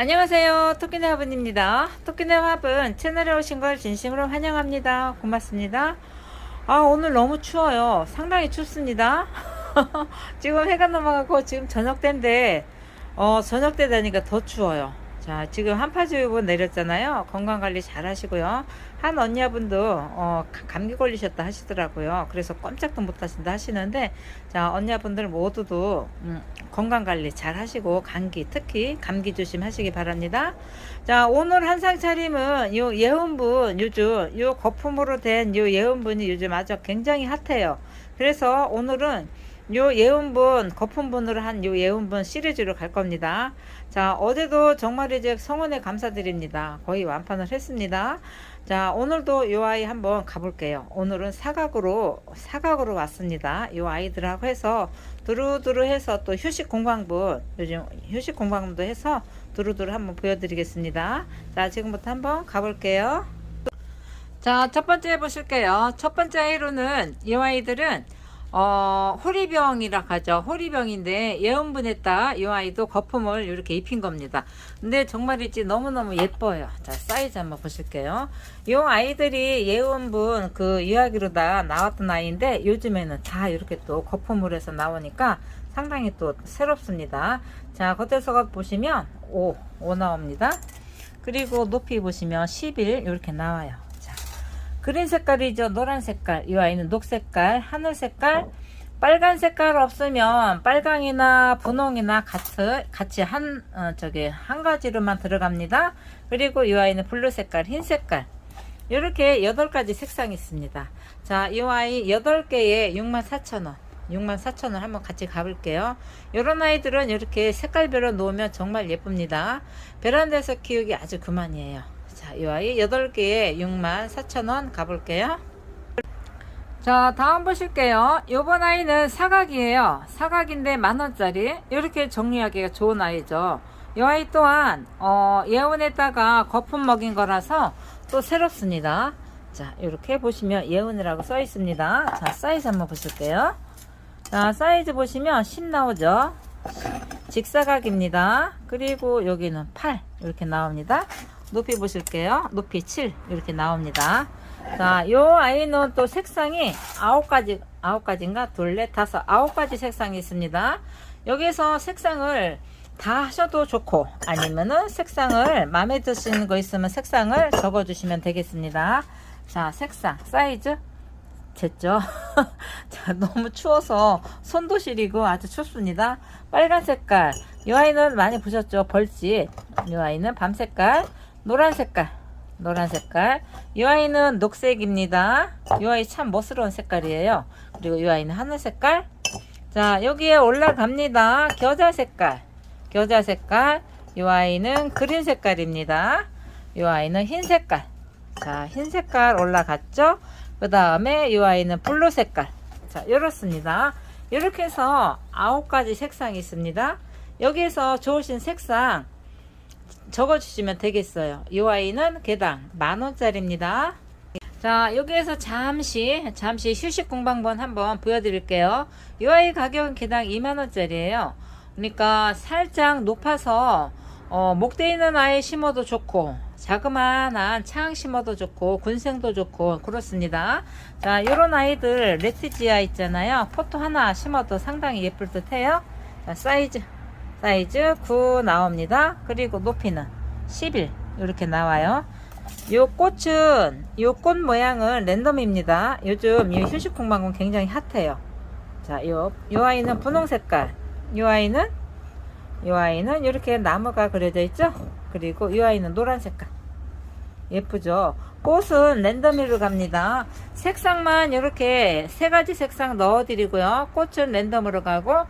안녕하세요. 토끼네 화분입니다. 토끼네 화분 채널에 오신 걸 진심으로 환영합니다. 고맙습니다. 아, 오늘 너무 추워요. 상당히 춥습니다. 지금 해가 넘어가고 지금 저녁 때인데, 어, 저녁 때 되니까 더 추워요. 자, 지금 한파주의보 내렸잖아요. 건강관리 잘 하시고요. 한 언니분도, 어, 가- 감기 걸리셨다 하시더라고요. 그래서 꼼짝도 못 하신다 하시는데, 자, 언니분들 모두도, 음, 건강 관리 잘 하시고, 감기, 특히 감기 조심하시기 바랍니다. 자, 오늘 한상 차림은 요 예은분, 요즘, 요 거품으로 된 요 예은분이 요즘 아주 굉장히 핫해요. 그래서 오늘은 요 예은분 거품분으로 한 요 예은분 시리즈로 갈 겁니다. 자 어제도 정말 이제 성원에 감사드립니다. 거의 완판을 했습니다. 자 오늘도 요 아이 한번 가볼게요. 오늘은 사각으로 사각으로 왔습니다. 요 아이들하고 해서 두루두루 해서 또 휴식 공방분 요즘 휴식 공방분도 해서 두루두루 한번 보여드리겠습니다. 자 지금부터 한번 가볼게요. 자, 첫 번째 보실게요. 첫 번째 아이로는 이 아이들은 어, 호리병이라 하죠. 호리병인데 예언분했다. 이 아이도 거품을 이렇게 입힌 겁니다. 근데 정말이지 너무너무 예뻐요. 자, 사이즈 한번 보실게요. 이 아이들이 예언분 그 이야기로 다 나왔던 아이인데 요즘에는 다 이렇게 또 거품을 해서 나오니까 상당히 또 새롭습니다. 자, 겉에서 보시면 5, 5 나옵니다. 그리고 높이 보시면 11 이렇게 나와요. 자, 그린 색깔이죠. 노란 색깔. 이 아이는 녹 색깔, 하늘 색깔, 빨간 색깔 없으면 빨강이나 분홍이나 같이 같이 한 어, 저기 한 가지로만 들어갑니다. 그리고 이 아이는 블루 색깔, 흰 색깔. 이렇게 여덟 가지 색상이 있습니다. 자, 이 아이 여덟 개에 64,000원. 64,000원 한번 같이 가볼게요. 이런 아이들은 이렇게 색깔별로 놓으면 정말 예쁩니다. 베란다에서 키우기 아주 그만이에요. 자, 이 아이 8개에 64,000원 가볼게요. 자, 다음 보실게요. 요번 아이는 사각이에요. 사각인데 만원짜리. 이렇게 정리하기가 좋은 아이죠. 이 아이 또한, 어, 예온에다가 거품 먹인 거라서 또 새롭습니다. 자, 이렇게 보시면 예온이라고 써 있습니다. 자, 사이즈 한번 보실게요. 자, 사이즈 보시면 10 나오죠. 직사각입니다. 그리고 여기는 8 이렇게 나옵니다. 높이 보실게요. 높이 7 이렇게 나옵니다. 자, 요 아이는 또 색상이 9가지, 9가지인가? 둘, 넷, 다섯, 9가지 색상이 있습니다. 여기서 색상을 다 하셔도 좋고, 아니면은 색상을 마음에 드시는 거 있으면 색상을 적어 주시면 되겠습니다. 자, 색상, 사이즈, 됐죠? 자, 너무 추워서 손도 시리고 아주 춥습니다. 빨간 색깔. 이 아이는 많이 보셨죠? 벌집. 이 아이는 밤 색깔. 노란 색깔. 노란 색깔. 이 아이는 녹색입니다. 이 아이 참 멋스러운 색깔이에요. 그리고 이 아이는 하늘 색깔. 자, 여기에 올라갑니다. 겨자 색깔. 겨자 색깔. 이 아이는 그린 색깔입니다. 이 아이는 흰 색깔. 자, 흰 색깔 올라갔죠? 그 다음에 이 아이는 블루 색깔. 자, 이렇습니다. 이렇게 해서 아홉 가지 색상이 있습니다. 여기에서 좋으신 색상 적어주시면 되겠어요. 이 아이는 개당 만원짜리입니다. 자, 여기에서 잠시, 잠시 휴식 공방번 한번 보여드릴게요. 이 아이 가격은 개당 2만원짜리예요. 그러니까 살짝 높아서, 어, 목대 있는 아이 심어도 좋고, 자그마한 창 심어도 좋고, 군생도 좋고, 그렇습니다. 자, 요런 아이들, 레티지아 있잖아요. 포토 하나 심어도 상당히 예쁠 듯 해요. 자, 사이즈, 사이즈 9 나옵니다. 그리고 높이는 11, 이렇게 나와요. 요 꽃은 요 꽃 모양은 랜덤입니다. 요즘 이 휴식 공방은 굉장히 핫해요. 자, 요, 요 아이는 분홍 색깔. 요 아이는 요 아이는 이렇게 나무가 그려져 있죠? 그리고 이 아이는 노란 색깔. 예쁘죠? 꽃은 랜덤으로 갑니다. 색상만 이렇게 세 가지 색상 넣어 드리고요. 꽃은 랜덤으로 가고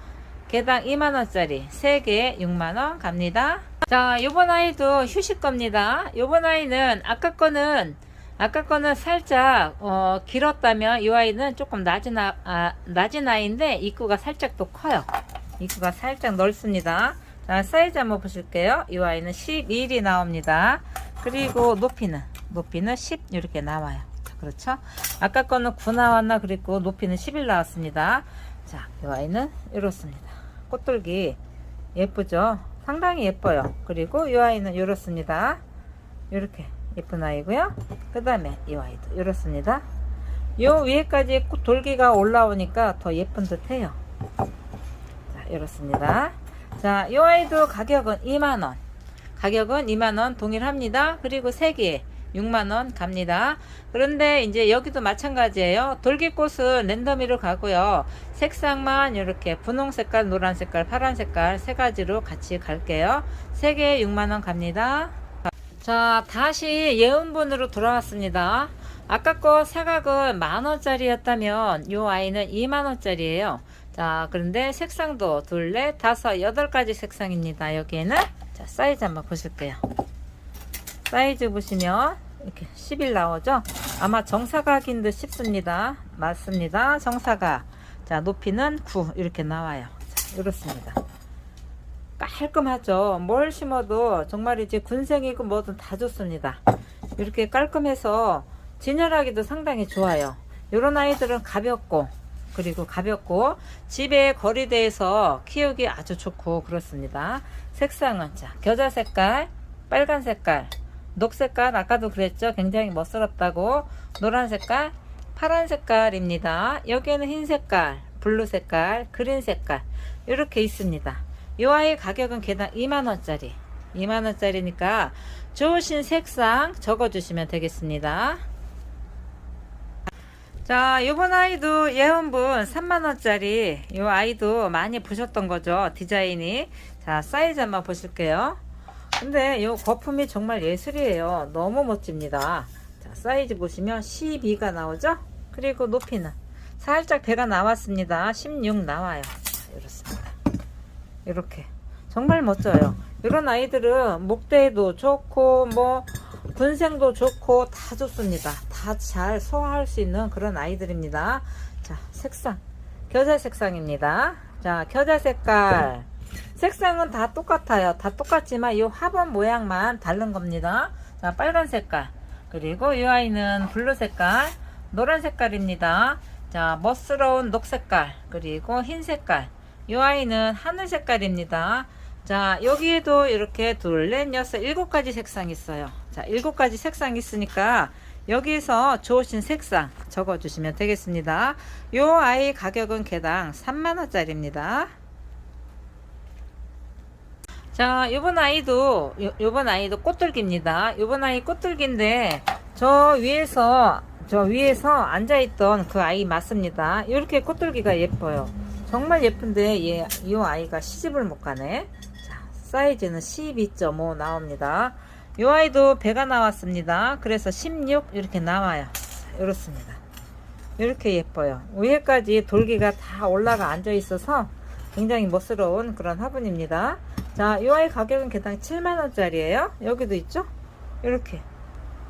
개당 2만원짜리 3개 6만원 갑니다. 자, 요번 아이도 휴식 겁니다. 요번 아이는 아까 거는 아까 거는 살짝 어, 길었다면 이 아이는 조금 낮은, 아, 아, 낮은 아이인데 입구가 살짝 또 커요. 입구가 살짝 넓습니다. 자, 사이즈 한번 보실게요. 이 아이는 11이 나옵니다. 그리고 높이는 높이는 10 이렇게 나와요. 자, 그렇죠? 아까 거는 9 나왔나 그리고 높이는 11 나왔습니다. 자, 이 아이는 이렇습니다. 꽃돌기 예쁘죠? 상당히 예뻐요. 그리고 이 아이는 이렇습니다. 이렇게 예쁜 아이고요. 그 다음에 이 아이도 이렇습니다. 요 위에까지 꽃 돌기가 올라오니까 더 예쁜 듯 해요. 자, 이렇습니다. 자, 이 아이도 가격은 2만원. 가격은 2만원 동일합니다. 그리고 3개에 6만원 갑니다. 그런데 이제 여기도 마찬가지예요. 돌기꽃은 랜덤으로 가고요. 색상만 이렇게 분홍 색깔, 노란 색깔, 파란 색깔 세 가지로 같이 갈게요. 3개에 6만원 갑니다. 자, 다시 예은분으로 돌아왔습니다. 아까 거 사각은 만원짜리였다면 요 아이는 2만원짜리예요. 자, 그런데 색상도 둘, 넷, 다섯, 여덟 가지 색상입니다. 여기에는 자, 사이즈 한번 보실게요. 사이즈 보시면 이렇게 10일 나오죠? 아마 정사각인 듯 싶습니다. 맞습니다. 정사각. 자, 높이는 9 이렇게 나와요. 자, 이렇습니다. 깔끔하죠. 뭘 심어도 정말 이제 군생이고 뭐든 다 좋습니다. 이렇게 깔끔해서 진열하기도 상당히 좋아요. 이런 아이들은 가볍고 그리고 가볍고 집에 거리대에서 키우기 아주 좋고 그렇습니다. 색상은 자 겨자 색깔, 빨간 색깔, 녹 색깔 아까도 그랬죠. 굉장히 멋스럽다고. 노란 색깔, 파란 색깔입니다. 여기에는 흰 색깔, 블루 색깔, 그린 색깔 이렇게 있습니다. 이 아이 가격은 개당 2만원짜리. 2만원짜리니까 좋으신 색상 적어주시면 되겠습니다. 자 요번 아이도 예언분 3만원짜리. 이 아이도 많이 보셨던 거죠? 디자인이? 자 사이즈 한번 보실게요 근데 이 거품이 정말 예술이에요. 너무 멋집니다. 자 사이즈 보시면 12가 나오죠? 그리고 높이는 살짝 배가 나왔습니다. 16 나와요. 자, 이렇습니다. 이렇게. 정말 멋져요. 이런 아이들은 목대도 좋고 뭐 군생도 좋고 다 좋습니다. 다 잘 소화할 수 있는 그런 아이들입니다. 자 색상. 겨자 색상입니다. 자 겨자 색깔 색상은 다 똑같아요 다 똑같지만 이 화분 모양만 다른 겁니다 자 빨간 색깔 그리고 이 아이는 블루 색깔 노란 색깔입니다 자 멋스러운 녹 색깔 그리고 흰 색깔 이 아이는 하늘 색깔입니다. 자, 여기에도 이렇게 둘, 넷, 여섯, 일곱 가지 색상 있어요. 자, 일곱 가지 색상 있으니까 여기서 좋으신 색상 적어주시면 되겠습니다. 이 아이 가격은 개당 3만원짜리입니다. 자, 요번 아이도, 요, 요번 아이도 꽃들기입니다. 요번 아이 꽃들기인데, 저 위에서, 저 위에서 앉아있던 그 아이 맞습니다. 이렇게 꽃들기가 예뻐요. 정말 예쁜데 얘, 이 아이가 시집을 못 가네. 자, 사이즈는 12.5 나옵니다. 이 아이도 배가 나왔습니다. 그래서 16 이렇게 나와요. 자, 이렇습니다. 이렇게 예뻐요. 위에까지 돌기가 다 올라가 앉아 있어서 굉장히 멋스러운 그런 화분입니다. 자, 이 아이 가격은 개당 7만원짜리예요. 여기도 있죠? 이렇게.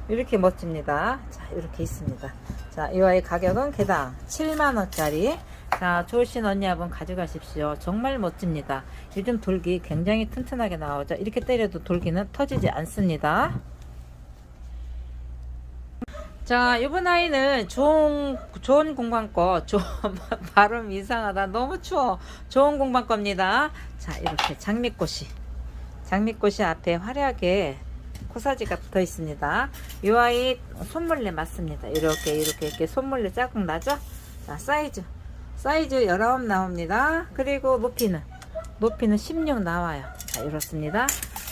이렇게 멋집니다. 자, 이렇게 있습니다. 자, 이 아이 가격은 개당 7만원짜리. 자, 좋으신 언니 한번 가져가십시오. 정말 멋집니다. 요즘 돌기 굉장히 튼튼하게 나오죠. 이렇게 때려도 돌기는 터지지 않습니다. 자, 이번 아이는 좋은, 좋은 공방 거, 좋은, 발음 이상하다. 너무 추워. 좋은 공방거입니다. 자, 이렇게 장미꽃이, 장미꽃이 앞에 화려하게 코사지가 붙어 있습니다. 이 아이 손물레 맞습니다. 이렇게, 이렇게, 이렇게 손물레 자국 나죠? 자, 사이즈. 사이즈 19 나옵니다. 그리고 높이는, 높이는 16 나와요. 자, 이렇습니다.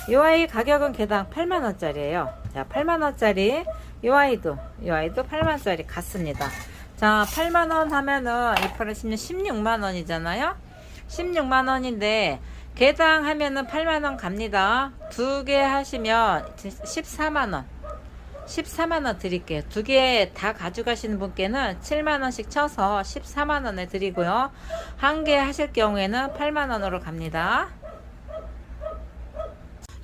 이 아이 가격은 개당 8만원짜리예요. 자, 8만원짜리. 이 아이도, 이 아이도 8만원짜리 같습니다. 자, 8만원 하면은 28을 16, 16만원이잖아요. 16만원인데, 개당 하면은 8만원 갑니다. 두 개 하시면 14만원. 14만원 드릴게요. 두 개 다 가져가시는 분께는 7만원씩 쳐서 14만원에 드리고요. 한 개 하실 경우에는 8만원으로 갑니다.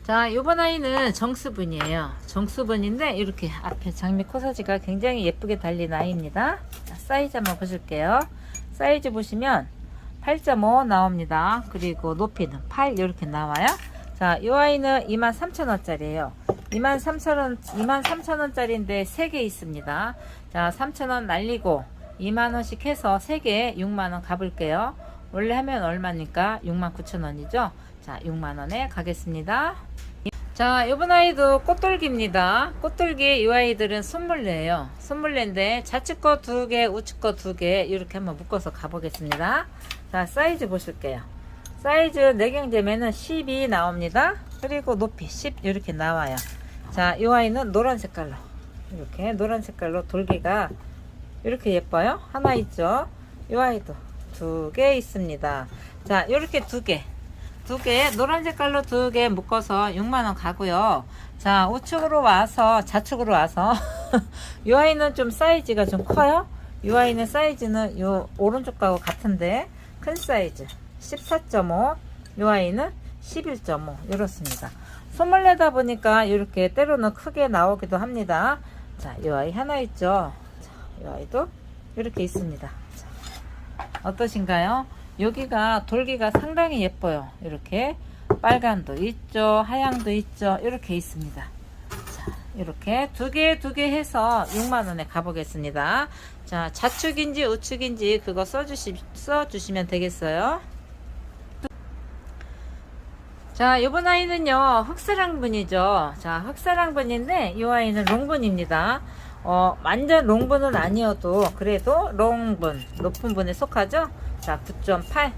자, 요번 아이는 정수분이에요. 정수분인데 이렇게 앞에 장미 코사지가 굉장히 예쁘게 달린 아이입니다. 자, 사이즈 한번 보실게요. 사이즈 보시면 8.5 나옵니다. 그리고 높이는 8 이렇게 나와요. 자, 이 아이는 23,000원짜리예요. 23,000원, 23,000원짜리인데 3개 있습니다. 자, 3,000원 날리고 2만원씩 해서 3개에 6만원 가볼게요. 원래 하면 얼마니까? 69,000원이죠? 자, 6만원에 가겠습니다. 자, 이번 아이도 꽃돌기입니다. 꽃돌기 이 아이들은 손물레예요. 손물레인데 좌측 거 두 개, 우측 거 두 개 이렇게 한번 묶어서 가보겠습니다. 자, 사이즈 보실게요. 사이즈 내경재매는 12 나옵니다. 그리고 높이 10 이렇게 나와요. 자, 이 아이는 노란 색깔로 이렇게 노란 색깔로 돌기가 이렇게 예뻐요. 하나 있죠. 이 아이도 두 개 있습니다. 자, 이렇게 두 개. 두 개, 노란 색깔로 두 개 묶어서 6만원 가고요. 자, 우측으로 와서, 좌측으로 와서, 이 아이는 좀 사이즈가 좀 커요. 이 아이는 사이즈는 요 오른쪽 거하고 같은데, 큰 사이즈. 14.5, 이 아이는 11.5, 이렇습니다. 손을 내다 보니까 이렇게 때로는 크게 나오기도 합니다. 자, 이 아이 하나 있죠. 자, 이 아이도 이렇게 있습니다. 자, 어떠신가요? 여기가 돌기가 상당히 예뻐요. 이렇게 빨간도 있죠. 하양도 있죠. 이렇게 있습니다. 자, 이렇게 두 개, 두 개 해서 6만원에 가보겠습니다. 자, 좌측인지 우측인지 그거 써주시, 써주시면 되겠어요. 자, 이번 아이는요, 흑사랑분이죠. 자, 흑사랑분인데, 이 아이는 롱분입니다. 어, 완전 롱분은 아니어도, 그래도 롱분, 높은 분에 속하죠? 자, 9.8.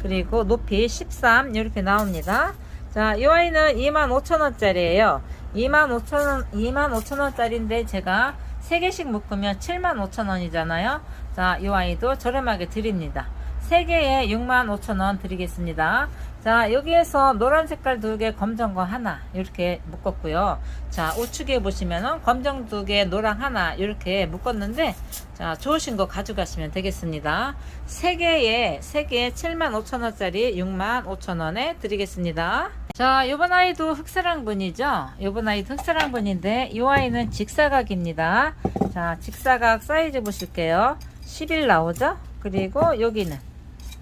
그리고 높이 13. 이렇게 나옵니다. 자, 이 아이는 25,000원짜리예요 25,000원, 25,000원짜리인데 제가 3개씩 묶으면 75,000원이잖아요. 자, 이 아이도 저렴하게 드립니다. 3개에 65,000원 드리겠습니다. 자, 여기에서 노란 색깔 두 개, 검정 거 하나 이렇게 묶었고요. 자, 우측에 보시면은 검정 두 개, 노랑 하나 이렇게 묶었는데 자, 좋으신 거 가져가시면 되겠습니다. 3개에 3개에 75,000원짜리 65,000원에 드리겠습니다. 자, 요번 아이도 흑사랑 분이죠. 요번 아이도 흑사랑 분인데 이 아이는 직사각입니다. 자, 직사각 사이즈 보실게요. 11 나오죠? 그리고 여기는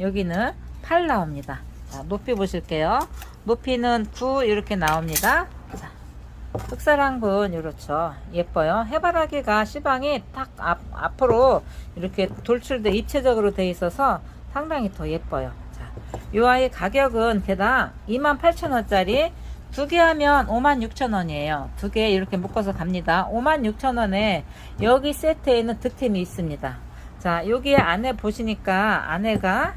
여기는 8 나옵니다. 자, 높이 보실게요. 높이는 9 이렇게 나옵니다. 자, 흑사랑분 이렇죠. 예뻐요. 해바라기가 시방이 딱 앞, 앞으로 이렇게 돌출돼 입체적으로 돼 있어서 상당히 더 예뻐요. 자, 이 아이 가격은 개당 28,000원짜리 두 개 하면 56,000원이에요. 두 개 이렇게 묶어서 갑니다. 56,000원에 여기 세트에는 득템이 있습니다. 자, 여기 안에 보시니까 안에가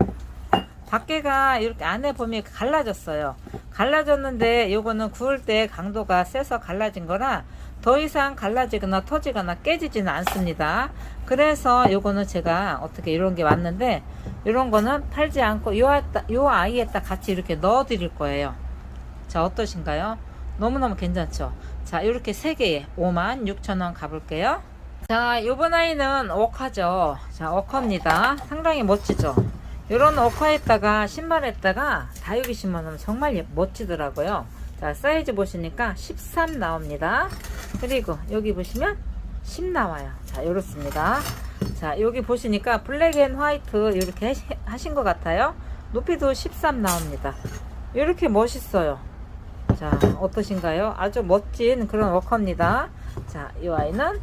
밖에가 이렇게 안에 보면 갈라졌어요. 갈라졌는데 요거는 구울 때 강도가 세서 갈라진 거라 더 이상 갈라지거나 터지거나 깨지지는 않습니다. 그래서 요거는 제가 어떻게 이런 게 왔는데 이런 거는 팔지 않고 요, 아이에다- 같이 이렇게 넣어 드릴 거예요. 자, 어떠신가요? 너무너무 괜찮죠? 자, 이렇게 세 개에 56,000원 가볼게요. 자, 요번 아이는 워커죠. 자, 워커입니다. 상당히 멋지죠? 요런 워커에다가 신발에다가 다육이 신으면 정말 예- 멋지더라고요. 자, 사이즈 보시니까 13 나옵니다. 그리고 여기 보시면 10 나와요. 자, 요렇습니다. 자, 여기 보시니까 블랙 앤 화이트 이렇게 하신 것 같아요. 높이도 13 나옵니다. 이렇게 멋있어요. 자, 어떠신가요? 아주 멋진 그런 워커입니다. 자, 이 아이는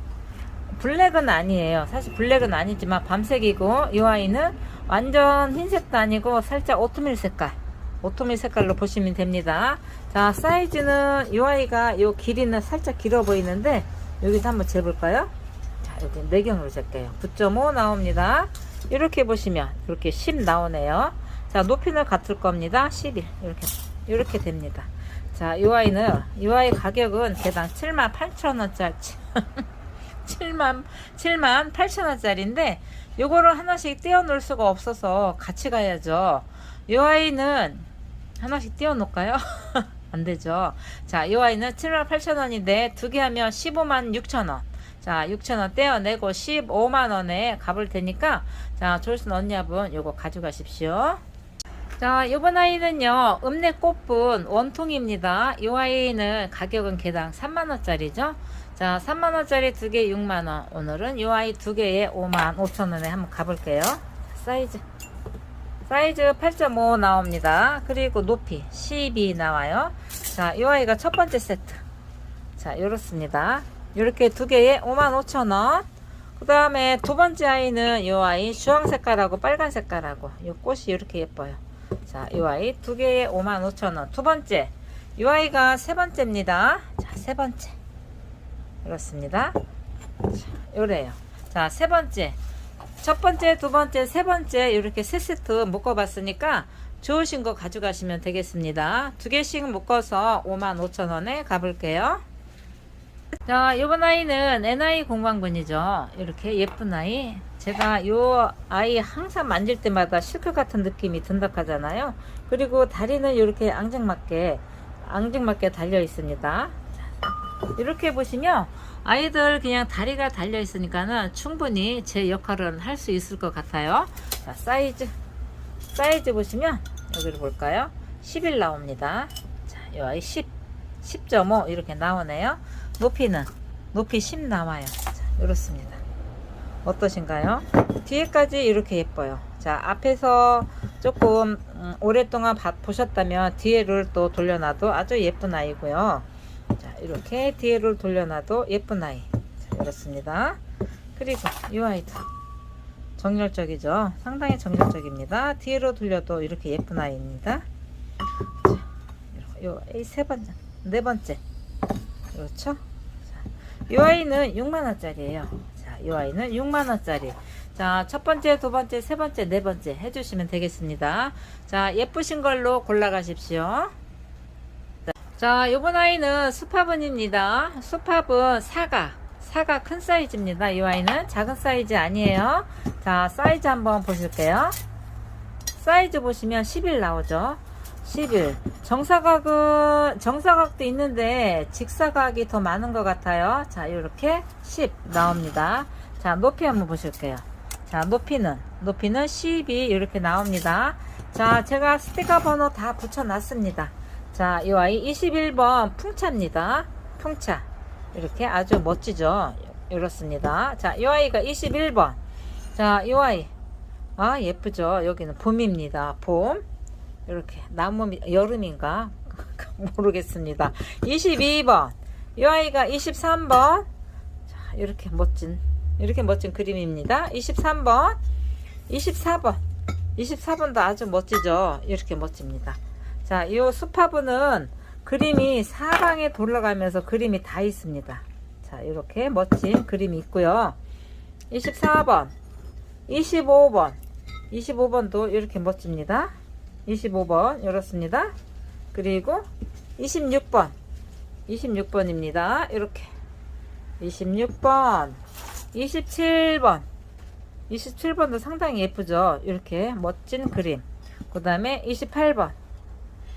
블랙은 아니에요. 사실 블랙은 아니지만 밤색이고 이 아이는 완전 흰색도 아니고 살짝 오트밀 색깔 오트밀 색깔로 보시면 됩니다. 자 사이즈는 이 아이가 이 길이는 살짝 길어 보이는데 여기서 한번 재볼까요? 자 여기 내경으로 잴게요. 9.5 나옵니다. 이렇게 보시면 이렇게 10 나오네요. 자 높이는 같을 겁니다. 11 이렇게 이렇게 됩니다. 자, 이 아이는 이 아이 가격은 개당 7만 8천 원짜리 7만 7만 8천 원짜리인데 요거를 하나씩 떼어 놓을 수가 없어서 같이 가야죠. 이 아이는 하나씩 떼어 놓을까요? 안 되죠. 자, 이 아이는 7만 8천 원인데 두 개 하면 15만 6천 원. 자, 6천 원 떼어내고 15만 원에 값을 테니까 자, 조선 언니분 요거 가져가십시오. 자, 이번 아이는요, 읍내 꽃분 원통입니다. 이 아이는 가격은 개당 3만원짜리죠. 자, 3만원짜리 두 개 6만원. 오늘은 이 아이 두 개에 5만 5천원에 한번 가볼게요. 사이즈. 사이즈 8.5 나옵니다. 그리고 높이 12 나와요. 자, 이 아이가 첫 번째 세트. 자, 요렇습니다. 요렇게 두 개에 5만 5천원. 그 다음에 두 번째 아이는 이 아이 주황 색깔하고 빨간 색깔하고 이 꽃이 이렇게 예뻐요. 자, 이 아이 두 개에 55,000원. 두 번째. 이 아이가 세 번째입니다. 자, 세 번째. 이렇습니다. 자, 요래요. 자, 세 번째. 첫 번째, 두 번째, 세 번째 이렇게 세 세트 묶어봤으니까 좋으신 거 가져가시면 되겠습니다. 두 개씩 묶어서 55,000원에 가볼게요. 자, 요번 아이는 NI 공방분이죠. 이렇게 예쁜 아이. 제가 요 아이 항상 만질 때마다 실크 같은 느낌이 든다 하잖아요. 그리고 다리는 이렇게 앙증맞게, 앙증맞게 달려 있습니다. 이렇게 보시면 아이들 그냥 다리가 달려 있으니까는 충분히 제 역할은 할 수 있을 것 같아요. 자, 사이즈. 사이즈 보시면 여기를 볼까요? 11 나옵니다. 자, 이 아이 10, 10.5 이렇게 나오네요. 높이는 높이 10 나와요. 자, 이렇습니다. 어떠신가요? 뒤에까지 이렇게 예뻐요. 자, 앞에서 조금 음, 오랫동안 봐- 보셨다면 뒤에를 또 돌려놔도 아주 예쁜 아이고요. 자, 이렇게 뒤에를 돌려놔도 예쁜 아이. 자, 이렇습니다. 그리고 이 아이도 정열적이죠. 상당히 정열적입니다. 뒤로 돌려도 이렇게 예쁜 아이입니다. 자, 요 A 세 번째, 네 번째. 그렇죠? 자, 이 아이는 6만 원짜리예요. 자, 이 아이는 6만 원짜리. 자, 첫 번째, 두 번째, 세 번째, 네 번째 해주시면 되겠습니다. 자, 예쁘신 걸로 골라가십시오. 자, 요번 아이는 수팝은입니다. 수팝은 사과. 사과 큰 사이즈입니다. 이 아이는 작은 사이즈 아니에요. 자, 사이즈 한번 보실게요. 사이즈 보시면 11 나오죠. 11. 정사각은, 정사각도 있는데 직사각이 더 많은 것 같아요. 자, 이렇게 10 나옵니다. 자, 높이 한번 보실게요. 자, 높이는, 높이는 12 이렇게 나옵니다. 자, 제가 스티커 번호 다 붙여 놨습니다. 자, 이 아이 21번 풍차입니다. 풍차. 이렇게 아주 멋지죠? 이렇습니다. 자, 이 아이가 21번. 자, 이 아이. 아, 예쁘죠? 여기는 봄입니다. 봄. 이렇게 나무 밑- 여름인가 모르겠습니다. 22번 이 아이가 23번 자 이렇게 멋진 이렇게 멋진 그림입니다. 23번 24번 24번도 아주 멋지죠. 이렇게 멋집니다. 자, 이 수파부는 그림이 사방에 돌아가면서 그림이 다 있습니다. 자, 이렇게 멋진 그림이 있고요. 24번 25번 25번도 이렇게 멋집니다. 25번 이렇습니다. 그리고 26번 26번입니다. 이렇게 26번 27번 27번도 상당히 예쁘죠. 이렇게 멋진 그림. 그 다음에 28번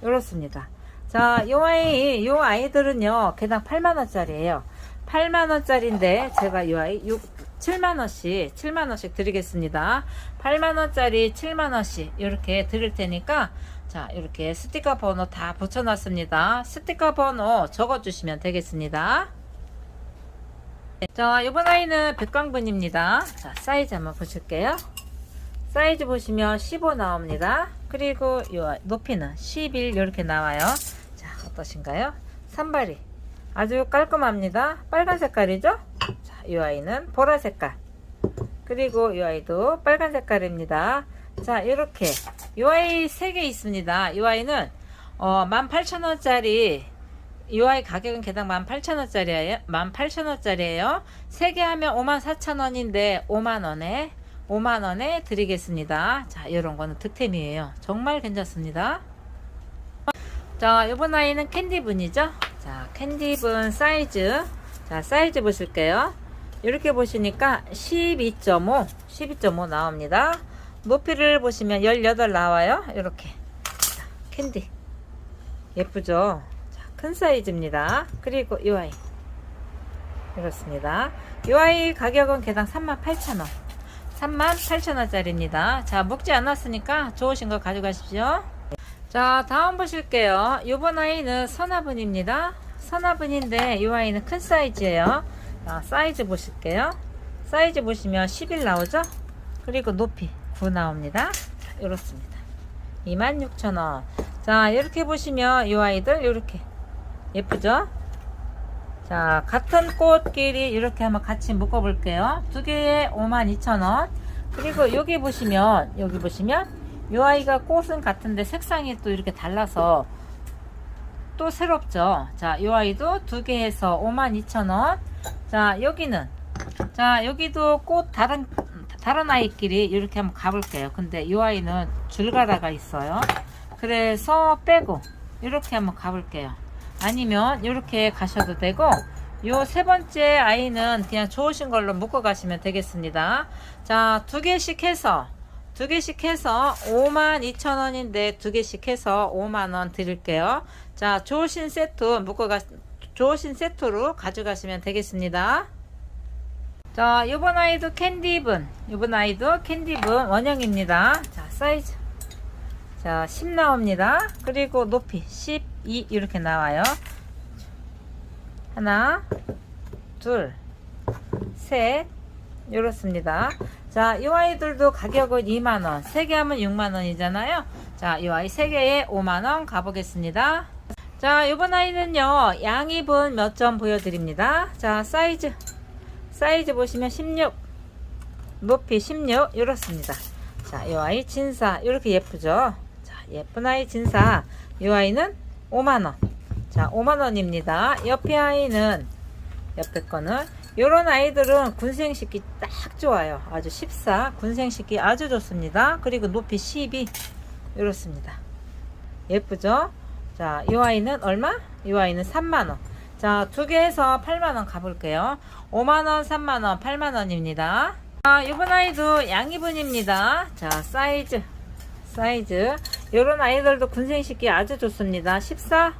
이렇습니다. 자, 요 아이, 요 아이들은요, 개당 8만원짜리예요 8만원짜리인데, 제가 요 아이 6, 7만원씩, 7만원씩 드리겠습니다. 8만원짜리 7만원씩, 이렇게 드릴 테니까, 자, 이렇게 스티커 번호 다 붙여놨습니다. 스티커 번호 적어주시면 되겠습니다. 자, 이번 아이는 백광분입니다. 자, 사이즈 한번 보실게요. 사이즈 보시면 15 나옵니다. 그리고 요 높이는 11 이렇게 나와요. 자, 어떠신가요? 산발이 아주 깔끔합니다. 빨간 색깔이죠? 자, 이 아이는 보라 색깔. 그리고 이 아이도 빨간 색깔입니다. 자, 이렇게 이 아이 3개 있습니다. 이 아이는 어, 18,000원짜리 이 아이 가격은 개당 18,000원짜리예요. 18,000원짜리예요. 3개 하면 54,000원인데 5만원에 5만원에 드리겠습니다. 자, 이런 거는 득템이에요. 정말 괜찮습니다. 자, 이번 아이는 캔디분이죠. 자, 캔디분 사이즈. 자, 사이즈 보실게요. 이렇게 보시니까 12.5, 12.5 나옵니다. 높이를 보시면 18 나와요. 이렇게. 자, 캔디. 예쁘죠? 자, 큰 사이즈입니다. 그리고 이 아이. 이렇습니다. 이 아이 가격은 개당 38,000원. 38,000원짜리입니다. 자, 먹지 않았으니까 좋으신 거 가져가십시오. 자, 다음 보실게요. 요번 아이는 선화분입니다. 선화분인데 이 아이는 큰 사이즈예요. 자, 사이즈 보실게요. 사이즈 보시면 11 나오죠? 그리고 높이 9 나옵니다. 자, 이렇습니다. 26,000원. 자, 이렇게 보시면 이 아이들 이렇게 예쁘죠? 자, 같은 꽃끼리 이렇게 한번 같이 묶어 볼게요. 두 개에 52,000원. 그리고 여기 보시면, 여기 보시면 이 아이가 꽃은 같은데 색상이 또 이렇게 달라서 또 새롭죠. 자, 이 아이도 두개 해서 52,000원. 자, 여기는 자, 여기도 꽃 다른 다른 아이끼리 이렇게 한번 가볼게요. 근데 이 아이는 줄가다가 있어요. 그래서 빼고 이렇게 한번 가볼게요. 아니면 이렇게 가셔도 되고 요 세 번째 아이는 그냥 좋으신 걸로 묶어 가시면 되겠습니다. 자, 두 개씩 해서 두 개씩 해서 52,000원인데 두 개씩 해서 5만원 드릴게요. 자, 좋으신 세트 묶어 가 좋으신 세트로 가져가시면 되겠습니다. 자, 요번 아이도 캔디분. 요번 아이도 캔디분 원형입니다. 자, 사이즈. 자, 10 나옵니다. 그리고 높이 12 이렇게 나와요. 하나, 둘, 셋. 이렇습니다. 자, 이 아이들도 가격은 2만원. 3개 하면 6만원이잖아요. 자, 이 아이 3개에 5만원 가보겠습니다. 자, 요번 아이는요, 양입은 몇점 보여드립니다. 자, 사이즈. 사이즈 보시면 16 높이 16 이렇습니다. 자이 아이 진사 이렇게 예쁘죠? 자 예쁜 아이 진사. 이 아이는 5만원. 자 5만원입니다. 옆에 아이는 옆에 거는 요런 아이들은 군생식기 딱 좋아요. 아주 14 군생식기 아주 좋습니다. 그리고 높이 12 이렇습니다. 예쁘죠 자 이 아이는 얼마 이 아이는 3만원 자, 두개 해서 8만원 가볼게요. 5만원, 3만원, 8만원입니다. 자, 이번 아이도 양이분입니다. 자, 사이즈. 사이즈. 요런 아이들도 군생식기 아주 좋습니다. 14.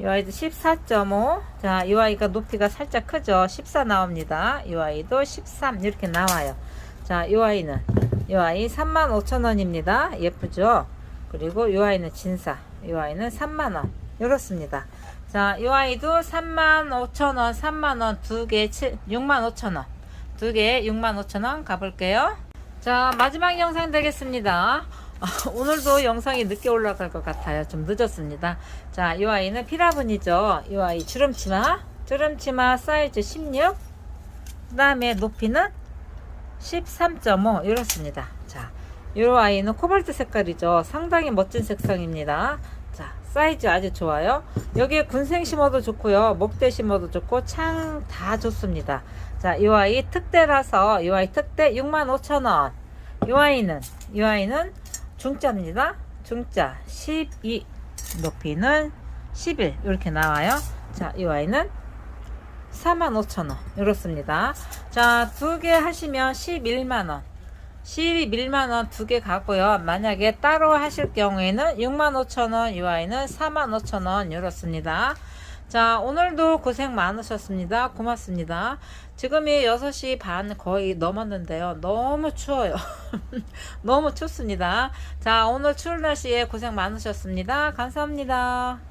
이 아이도 14.5. 자, 이 아이가 높이가 살짝 크죠. 14 나옵니다. 이 아이도 13 이렇게 나와요. 자, 이 아이는 이 아이 35,000원입니다. 예쁘죠? 그리고 이 아이는 진사. 이 아이는 3만원. 이렇습니다. 자, 이 아이도 35,000원, 3만원, 두 개, 65,000원. 두 개, 65,000원 가볼게요. 자, 마지막 영상 되겠습니다. 오늘도 영상이 늦게 올라갈 것 같아요. 좀 늦었습니다. 자, 이 아이는 피라분이죠. 이 아이 주름치마. 주름치마 사이즈 16. 그 다음에 높이는 13.5. 이렇습니다. 자, 이 아이는 코발트 색깔이죠. 상당히 멋진 색상입니다. 자, 사이즈 아주 좋아요. 여기에 군생 심어도 좋고요. 목대 심어도 좋고 창 다 좋습니다. 자, 이 아이 특대라서 이 아이 특대 65,000원. 이 아이는 이 아이는 중짜입니다. 중짜 12 높이는 11 이렇게 나와요. 자, 이 아이는 45,000원 이렇습니다. 자, 두 개 하시면 11만 원. 12밀만원 두 개 가고요. 만약에 따로 하실 경우에는 65,000원, 이 아이는 45,000원 이렇습니다. 자, 오늘도 고생 많으셨습니다. 고맙습니다. 지금이 6시 반 거의 넘었는데요. 너무 추워요. 너무 춥습니다. 자, 오늘 추운 날씨에 고생 많으셨습니다. 감사합니다.